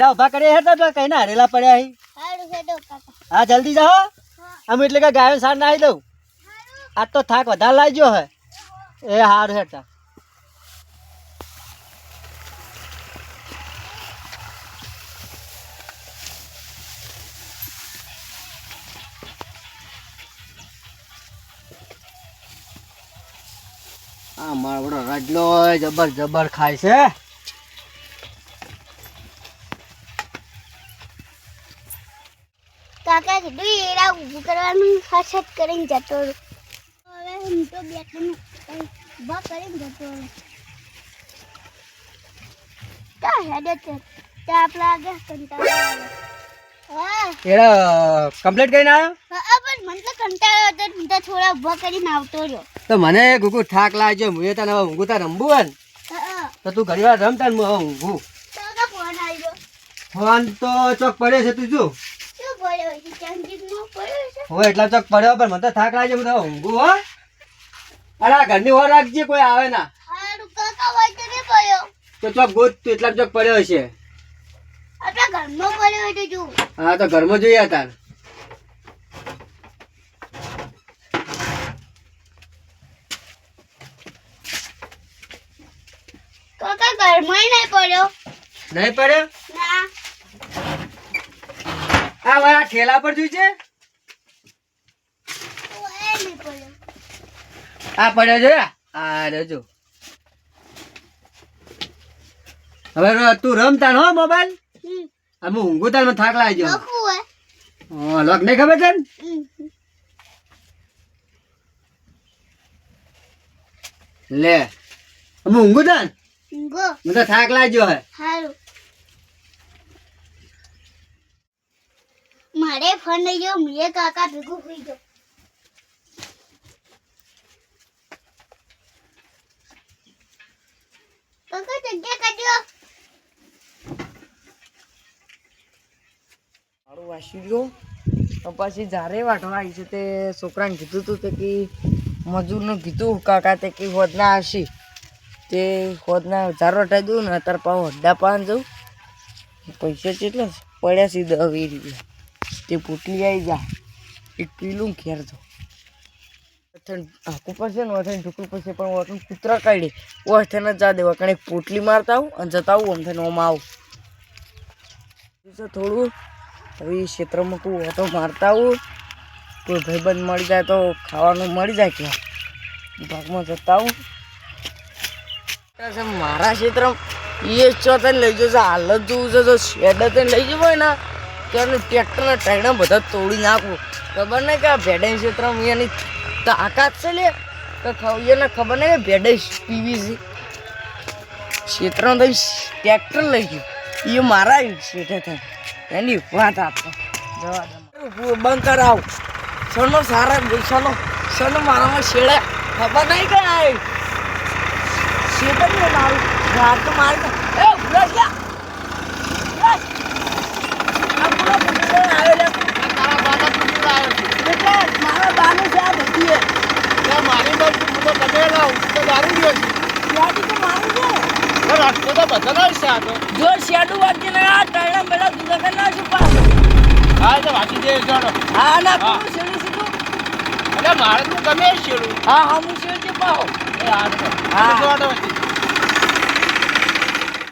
એડા ઊભા કરી તો કઈ ના હરેલા પડ્યા હી હેડો જલ્દી જાઓ અમે એટલે કે ગાયો સાર નાહી દઉં. આ તો થાક વધારે લાગ્યો હે. એ હારું હેઠા આ મારો રડલો જબર જબર ખાય છે. કાકા કીધું એડા ઊભું કરવાનું હસત કરીને જતો. હવે હું તો બેઠાનું ઊભા કરીને જતો. તો હેડે છે? તો આપણે આગળ કંટાળો એડા કમ્પ્લીટ કરીને આવ્યો? હા પણ મને તો કંટાળો હતો હું તો થોડા ઊભા કરીને આવતો રહ્યો. તો મને ગુગુ થાક લાગ્યો હું તને હવે ઊંઘું તાર રમવું તો તું ઘણી વાર રમતા હું હવે ઊંઘું. ફોન તો ચોક પડે છે તું જો શું પડ્યો છે ચંદીપનો હવે એટલા ચોક પડ્યો પણ મને તો થાક લાગે હું ઊંઘું હો. અરે આ ઘરની ઓર રાખજે કોઈ આવે ના. તો ચોક ગોત તું એટલા ચોક પડ્યો જુઓ હા તો ઘરમાં જોઈએ તાર. કાકા ઘરમાં નહીં પડ્યો? નહીં પડ્યો ના. આ મારા ઠેલા પર જોઈ છે ઓય નહીં પડ્યો આ પડ્યો છે? આ રજો હવે તું રમતા હો મોબાઈલ? હું ઊંઘું તાર થાક લખું લોક નહીં ખબર છે લે અમે ઊંઘું. તાર મને તો થાક લાગ્યો હે. મારે ફોન લઈ જાઓ મીએ કાકા ભેગું સુઈ ગયો. કાકા જગ્યા કાઢ્યો મારું વાસી પછી જ્યારે વાટવા આવી છે તે છોકરાને કીધું હતું તે કે મજૂરનું કીધું કાકા તે કે હોદના આવશે. તે હોદના હજાર વટાઈ દઉં ને અત્યારે પાછું હड्डा પાન જવું પૈસા કેટલા પડ્યા દસ વીસ રૂપિયા. તે પોટલી આવી જા. એક પીલું ઘેર જો હાથું પડશે ને વથાને ઢુકલું પડશે, પણ વથાને કૂતરા કાઢી. વથાને જા દેવા એક પોટલી મારતા આવું અને જતા આવું આમ થઈને ઓમાં આવું. થોડું. હવે એ ક્ષેત્રમાં કોઈ ઓટો મારતા આવું. કોઈ ભાઈબંધ મળી જાય તો ખાવાનું મળી જાય કે ભાગમાં જતા આવું. મારા ક્ષેત્રમાં. એ ચો તને લઈ જશે હાલત જોવું છે. તો શેડ તને લઈ જવું હોય ને ત્યારે ટ્રેક્ટરના ટાયણા બધા તોડી નાખવું ખબર નહીં કે આ ભેડાઈ ક્ષેત્રમાં એની તાકાત છે લે તો એને ખબર નહીં કે ભેડાઈ પીવી છે. ક્ષેત્રમાં તો ટ્રેક્ટર લઈ ગયું. એ મારા શેઠે થાય એની વાત આપો. જવા દો. બંધ કરાવ. સનો સારા સનો સનો મારામાં શેડે ખબર નહીં કે આ શેઠે જ મારું ઘાટ તો મારી. એ આ પૂરો પૂરો આવ્યો લે. એટલે મારા બાનું છે આ બધી એ. યાદી તો મારું છે. જો શેડું વાગી ને આ ટાયણા મેળા દુલા કરી નાખ્યું પાછું હા ના શેડું સીધું હા હા હું શેડ છે પાહો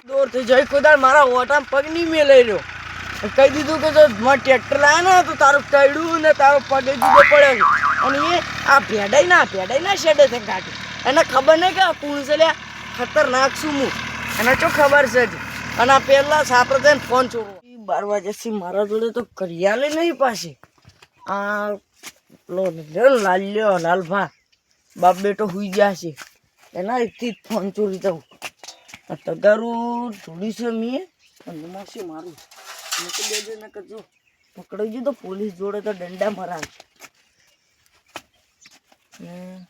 દોર થઈ જઈ કોદાર મારા ઓટા પગ નહીં મેલે રહ્યો કહી દીધું કે જો મારે ટ્રેક્ટર લાવે ને તો તારું કડ્યું ને તારો પગે જુદો પડ્યો. અને એ આ ભેડાઈ ના ભેડાઈ ના શેડે છે કાઢી એને ખબર નહીં કે આ કુણસલ્યા ખતરનાક શું હું. એને શું ખબર છે જ. અને આ પહેલાં સાપરે થઈને ફોન ચોરો બાર વાગ્યાથી મારા જોડે તો કરિયાલે નહીં પાછી. આ ને લાલ્યો લાલભા બાપ બેટો હુઈ ગયા છે. એના એકથી ફોન ચોરી આ તગારું થોડી છે અને મારું. મેં તો બે કરજો પકડાઈ તો પોલીસ જોડે તો દંડા મરાવે હમ.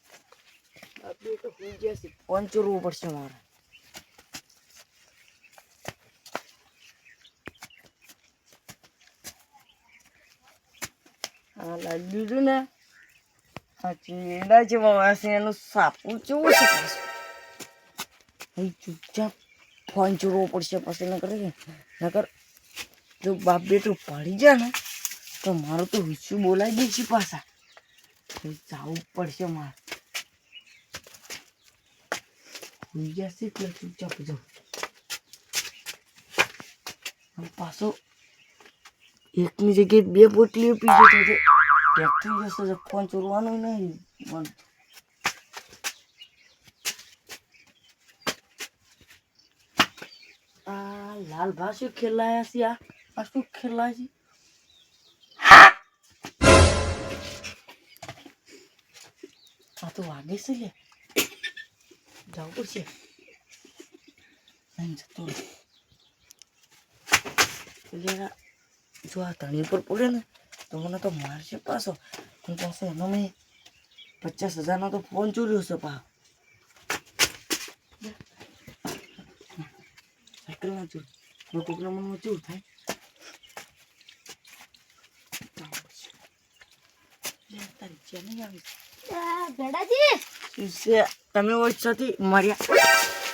બાપ બેટો હુઈ છે, ફોન ચોરવું પડશે મારે. આ લાગી દીધું ને. આ એનું સાપું કેવું છે ચૂપચાપ ફોન ચોરવો પડશે પછી, નકર નકર જો બાપ બેટું પડી જાય ને, તો મારું તો વિશ્વ બોલાવી છે પાછા. જવું પડશે મારે. પાછો એકની જગ્યાએ બે પોટલીઓ પીજો જતો છે ટેક જશે ફોન ચોરવાનો નહીં. મન આ લાલ ભા ખેલાયા છે આ. આ શું ખેલાય છે આ તો વાગે છે લે જવું પડશે નહીં જતો જો આ તણી ઉપર પડે ને તો મને તો મારશે પાછો હું પાસે એનો મેં પચાસ હજારનો તો ફોન ચોર્યો છે પા સાયકલમાં ચોર કોકના ચોર થાય લે, તારી ચેન નહીં આવી આ ભેડાજી શું છે તમે વર્ષોથી મર્યા.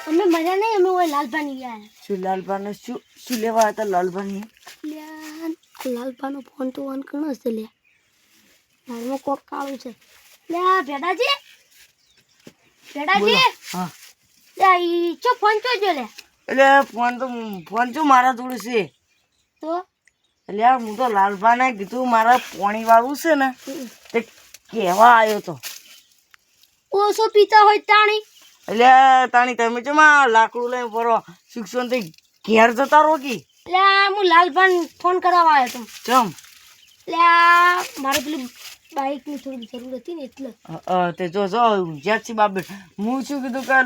અમે મર્યા નહીં અમે ઓય લાલપાની ગયા શું લાલબાને શું શું લેવા હતા લાલબાની લ્યા લાલપાનો ફોન તો ઓન કરનો છે લે હાલમાં કોક કાળું છે. લે ભેડાજી. ભેડાજી. હા. લે ઈ ચો ફોન ચો જો લે એટલે ફોન તો ફોન ચો મારા જોડે છે. તો? એટલે આ હું તો લાલભાને કીધું મારા પોણી વાળું છે ને તે કહેવા આવ્યો તો. ઓછો પીતા હોય તાણી. એટલે તાણી તમે છે માં લાકડું લઈને ફરો? શિક્ષણથી ઘેર જતા રોકી એટલે હું લાલભાન ફોન કરાવવા આવ્યો તો. ચમ? એટલે મારે પેલું બાઇકની થોડી જરૂર હતી ને એટલે. તે જો જો ઊંઝ્યા છે બાપ હું શું કીધું કે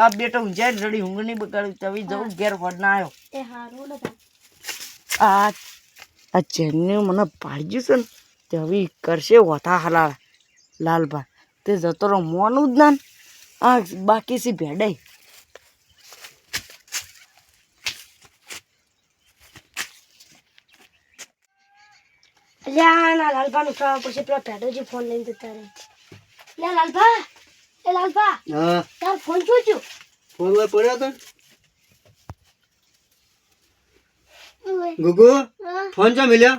બાપ બેટો ઊંઝ્યા રડી ઊંઘ નહીં બગાડી તવી જવું ઘેર ફોડના આવ્યો એ હારો ને આ આ ચેનને મને પાડ્યું છે ને તે હવે કરશે વથા હલાળ. લાલભા તે જતો રહો મોનું જ ના આ બાકી છે ભેડાઈ. લ્યા ના ઉઠાવવા પછી પેલા પેડોજી ફોન લઈને જતા રહે લાલભા લાલભા. એ લાલપા તાર ફોન જોજો થયું? ફોન પડ્યો તો? ગુગુ ફોન ચો મિલ્યો?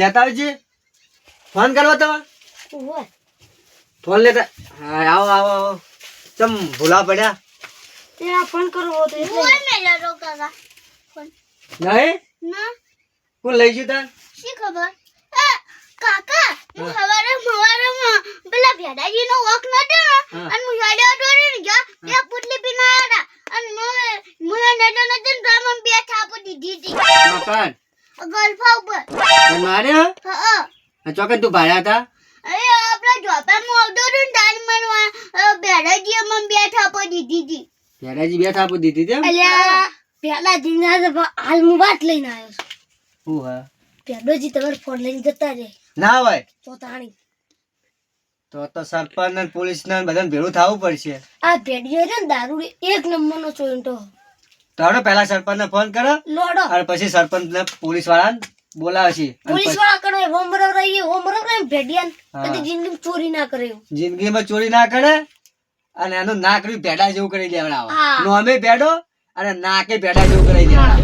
લેતા આવજે. ફોન કરવા ઓય ફોન લેતા હા આવો આવો આવો. ચમ ભૂલા પડ્યા. ત્યાં ફોન કરવો એટલે. મેલો કાકા. નહીં? ના. કોણ લઈ ગયું તાર? શી ખબર? એ કાકા હું. સવારે સવારેમાં પેલા ભેડાજીનો વોક નતો? અને હું સાડે દોડીને ગયા ત્યાં પુટલી પીને આવ્યા હતા અને હું હું એ નતો નતો ને તો આમાં બે થાપો દીધી હતી મકાન ગલ્ફા ઉપર. માર્યો? હા. ચોકન તું ભાડ્યા હતા? અરે આપણે જોપામાં આવતો હતો ને તારી મને ભેડાજીએ મને બે થાપો દીધી હતી પેલાજી બે થાપો દીધી તેમ અલ્યા પેલા દિના હાલ હું વાત લઈને આવ્યો છું. હું હા. પેડોજી તમારે ફોન લઈને જતા રહે. ના હોય. તો તાણી. તો તો સરપંચ ને પોલીસ ને બધાને ભેળું થવું પડશે. આ ભેડિયો છે ને દારૂ એક નંબરનો ચોઈન્ટો તો પેલા સરપંચ ને ફોન કરો લોડો અને પછી સરપંચ ને પોલીસવાળા બોલાવે છે. પોલીસવાળા કરે હોમ બરાબર રહીએ હોમ બરાબર એમ ભેડિયાન કદી જિંદગી ચોરી ના કરે જિંદગીમાં ચોરી ના કરે અને એનું નાક બી ભેડા જેવું કરી દેવડાવે. નોમે ભેડો અને નાકે ભેડા જેવું કરી દેવડાવે.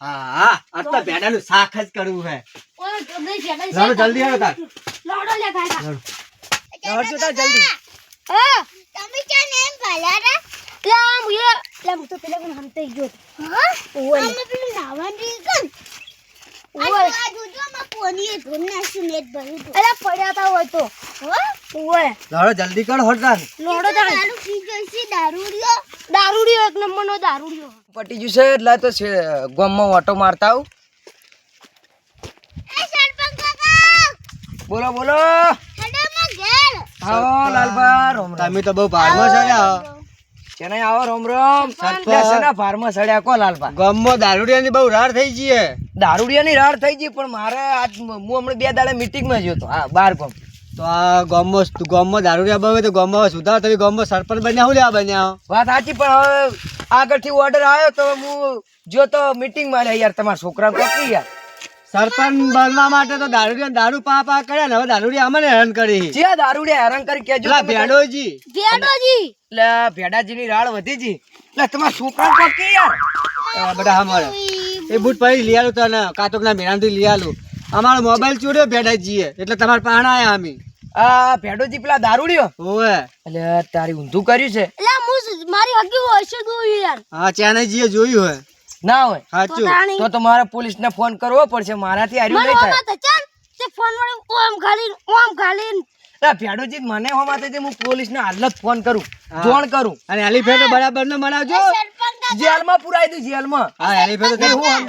હા હા આ તો ભેડાનું શાક જ કરવું હે લાડો જલ્દી આવો તાર. લોડો લે ભાઈ. લાડો લાડો જલ્દી. હા. તમે ક્યાં નેમ ભલા રે લે આમ એ લે હું તો પેલા પણ હંતે ગયો હા ઓય અમે પેલું નાવાનું રીકન ઓય આ જોજો માં પોની ધોન નાસી નેટ ભર્યું તો અલા પડ્યા તા હોય તો હો ઓય લાડો જલ્દી કર હોટ તાર લોડો દારૂ પી ગઈ છે દારૂડિયો દારૂડિયો એક નંબરનો દારૂડિયો પટી ગયું છે એટલે તો છે ગામમાં ઓટો મારતા આવું એ સરપંચ બોલો બોલો હેડો માં ઘેર રોમ રોમ તમે તો બહુ ભારમાં સડ્યા ચેનઈ આવો રોમ રોમ? ફાર્મમાં સડ્યા કો લાલબા ગામમાં દારૂડિયાની બહુ રાડ થઈ ગઈ દારૂડિયાની રાડ થઈ ગઈ પણ મારે આજ હું હમણાં બે દાડે મીટિંગમાં જ હતો. હા બાર ગામ તો આ ગામમાં ગામમાં દારૂડિયા બહુ તો ગામમાં સુધાર તમે ગામમાં સરપંચ બન્યા હું લેવા બન્યા? વાત સાચી પણ હવે આગળથી ઓર્ડર આવ્યો તો હું જો તો મીટિંગમાં લે યાર તમારા છોકરા પકડી યાર. સરપંચ બનવા માટે તો દારૂડિયા દારૂ પા પા કર્યા ને હવે દારૂડિયા અમને હેરાન કરી. જ્યાં દારૂડિયા હેરાન કરી કેજો. ભેડોજી. ભેડોજી! એટલે ભેડાજીની રાળ વધી જી એટલે તમારા છોકરાને કે યાર? બધા અમારે એ બૂટ પછી લઈ આલું તને કાતોકના મેળામાંથી લઈ આલું. અમારો મોબાઈલ ચોર્યો ભેડા જઈએ એટલે તમારે પાણ આયા અમે. આ ભેડોજી પેલા દારૂડિયો? ઓએ એટલે તારી ઊંધું કર્યું છે. એટલે હું મારી હગી હશે દોયું યાર. હા ચાને જઈએ જોયું હોય. ના હોય. તો સાચું તો તમારે મારે પોલીસ ને ફોન કરવો પડશે મારાથી આર્યું નહીં થાય. ફોન વડે ઓમ ખાલી ઓમ ઘાલીને ભેડોજી મને હોવાથી હું પોલીસ ને હાલ જ ફોન કરું. જોણ કરું. અને એલિફેન્ટ બરાબર ને મનાવજો સરપંચ જેલમાં પુરાઈ દઉં જેલમાં. હા એલિફેન્ટ તો હું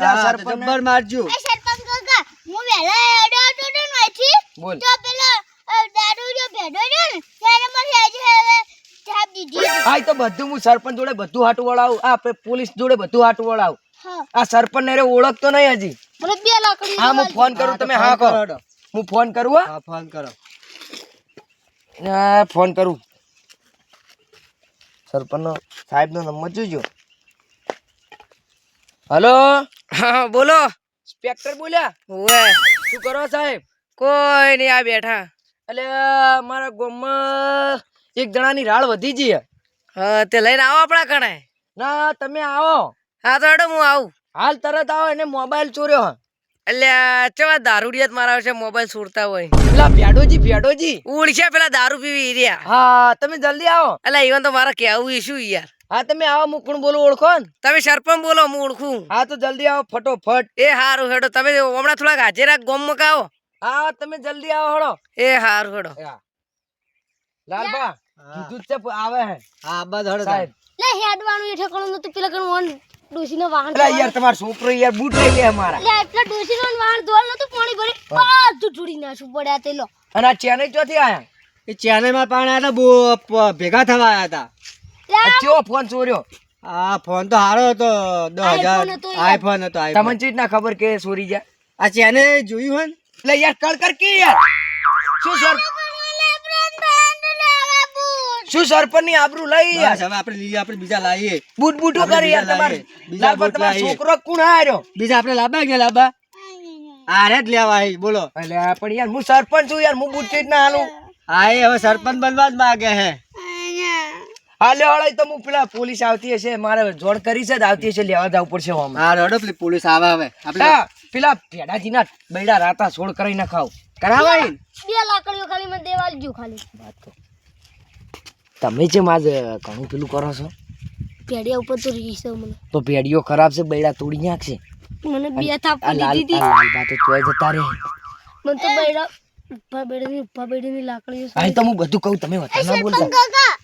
સમજા મારજો. સરપંચ કાકા હું વહેલા એડો હતો ને અહીંથી બોલ. તો પેલો દારૂ જો ભેડો ને ત્યારે મને આજે હવે ચાપ દીધી. હા તો બધું હું સરપંચ જોડે બધું હાટું વળાવું. આ પોલીસ જોડે બધું હાટું વળાવું. આ સરપંચ ને ઓળખતો નહીં હજી. મને બે લાકડી હા હું ફોન કરું તમે હા કહો. હું ફોન કરું હા ફોન કરો. ફોન કરું. સરપંચ સાહેબનો નંબર જોજો. હલો? હા બોલો. સ્પેક્ટર બોલ્યા? ઓએ શું કરો સાહેબ? કોઈ નહીં આ બેઠા. એટલે મારા ગામમાં એક જણાની રાળ વધી ગઈ હા. તે લઈને આવો આપણા કણે ના તમે આવો. હા તો હેડો હું આવું. હાલ તરત આવો એને મોબાઈલ ચોર્યો એટલે ચેવા દારૂડિયાત મારા છે મોબાઈલ છોડતા હોય? પેલા ભેડોજી ભેડોજી. ઉડશે પેલા દારૂ પીવી રહ્યા. હા તમે જલ્દી આવો. એટલે ઈવન તો મારા કેવું શું યાર. હા તમે આવો હું કોણ બોલું ઓળખો ને. તમે સરપંચ બોલો હું ઓળખું. હા તો જલ્દી આવો ફટોફટ. એ હારું હેડો તમે હમણાં થોડાક હાજેરા ગોમ મકાવો. હા તમે જલ્દી આવો હળો એ હારું હેડો. લાલબા કીધું છે આવે હે. હા બસ હળો સાહેબ. લે હેડવાનું એ ઠેકાણું નતું પેલા કણ ડોસીનો વાહન અલા યાર તમાર છોકરો યાર બૂટ લઈ લે અમારા. લે એટલે ડોસીનો વાહન ધોલ નતો પાણી ભરી બધું ઢૂડી નાશું પડ્યા તે લો. અને આ ચેન્નઈ ચોથી આયા? એ ચેન્નઈમાં પાણ આયા હતા ભેગા થવા આયા હતા. કેવો ફોન ચોર્યો? આ ફોન તો હારો હતો દસ હજાર. આઈફોન હતો આઈફોન તમને ચીજ ના ખબર કે ચોરી જાય આ ચેને જોયું હોય ને? એટલે યાર કર કે યાર. શું સર શું સરપંચની આબરૂ લઈ યાર બસ હવે આપણે લઈએ આપણે બીજા લાવીએ બૂટ બૂટો કરી યાર તમારે. બીજા તમારો છોકરો કોણ આર્યો બીજા આપણે લાબા કે લાબા? આરે જ લેવા આવી બોલો. એટલે પણ યાર હું સરપંચ છું યાર હું બૂટ ના હાલું. હા એ હવે સરપંચ બનવા જ માંગે હે. હાલે હળે તો હું પેલા પોલીસ આવતી હશે મારે જોડ કરી છે આવતી હશે લેવા જવું પડશે હવામાં હા રડો પેલી પોલીસ આવે હવે. આપણે પેલા ભેડાજી ના બૈડા રાતા છોડ કરી ના ખાવ કરાવાય બે લાકડીઓ ખાલી મને દેવાલ જો ખાલી. તમે છે માજ ઘણું પેલું કરો છો? પેડિયા ઉપર તો રહી છે મને. તો ભેડીઓ ખરાબ છે બૈડા તોડી નાખશે. મને બે થાપ લાલ દીધી. આ લાલબા તો તોય જતા રહે. મને તો બૈડા ઉપર બેડાની ઉપર બેડાની લાકડીઓ આ તો હું બધું કહું તમે વધારે ના બોલતા.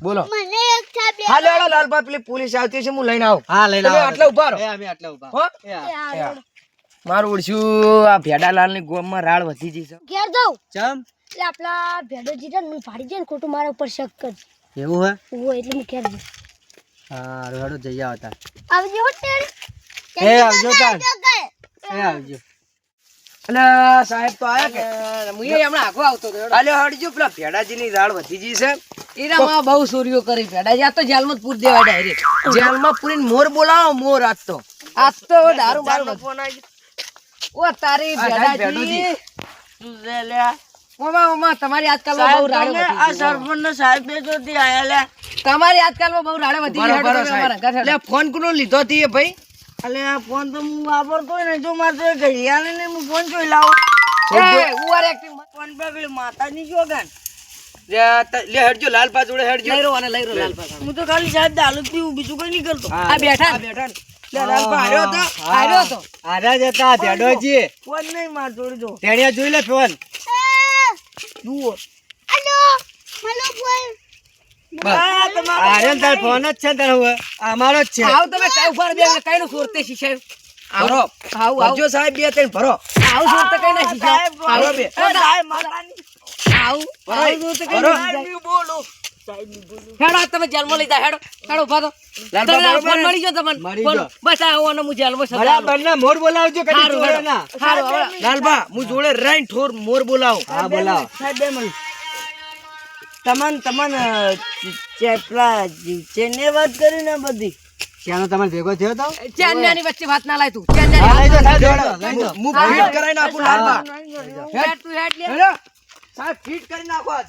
બોલો. મને એક થાપ હાલે હાલો લાલબા પેલી પોલીસ આવતી છે હું લઈને આવું. હા લઈને તમે આવો. આટલા ઊભા રહો. એ અમે આટલા ઊભા. હો. મારું ઓળશું આ ભેડાલાલની ગોમમાં રાળ વધી જશે ઘેર જાઉં. ચમ? એટલે આપણા ભેડો જીરા ફાડી જાય ને ખોટું મારા ઉપર શક કરજે એવું હે? ઓ એટલે હું આવજો હા રોડો જઈ આવતા આવજો હોટેલ. એ આવજો તાર. એ આવજો. એટલે સાહેબ તો આયા કે? હું એ હમણાં આખો આવતો હતો અલે હડજો પેલા ભેડાજી ની રાળ વધી ગઈ છે. એનામાં બહુ ચોરીઓ કરી ભેડાજી. આ તો જેલમાં પૂર દેવા ડાયરેક્ટ જેલમાં પૂરીને મોર બોલાવો મોર આજ તો. આજ તો દારૂ મારું ફોન આવી ઓ તારી ભેડાજી. તું ભેડાજી ભેડોજી. ઓમા તમારી આજકાલમાં બહુ રાડે વધી. તમારી આજકાલમાં બહુ રાડે વધી ફોન એ લે હેડજો લાલપા જોડે હેડજો. લઈ રો અને લઈ રહ્યો લાલપા. હું તો ખાલી સાહેબ દારૂ પીવું બીજું કઈ નહીં કરતો. આ બેઠા બેઠા જોઈ લે ફોન. જુઓ. બોલ. બસ. તાર ફોન જ છે તાર હવે. અમારો જ છે. આવ તમે કઈ ઊભા બે કઈ નું સુરતે શીશાય. ભરો. આવ, આવ. સાહેબ બે ત્રણ ભરો. આવ સુરતે કઈ ના શીશાય. ભરો બે. આવ, આવ ભરો. ના શીશાય. હેડો તમે જેલમાં લઈ જાઓ, હેડો. હેડો, ઊભા થો. લાલપા તમને બરોબર ફોન મળી ગયો તમને? મળી બોલો. ગયો. બસ આવો અને હું જેલમાં સજા બરાબર ને મોર બોલાવજો કદી હારું, ના. હારું, લાલબા હું જોડે રહીને ઠોર મોર બોલાવો. હા બોલાવો. તમન તમન ચેપલા ચેને વાત કરી ને બધી? તમારે ભેગો થયો તો? ચેન્નાઈની વચ્ચે વાત ના લાય તું. ચેન્નાઈની હા, લઈ વાત જાઓ, ના લઈ જાઓ, લઈ જાઓ. હું ફીટ કરાઈ નાખું લાલબા હેડ તું હેડ લે. સાહેબ ફીટ કરી નાખો આજ.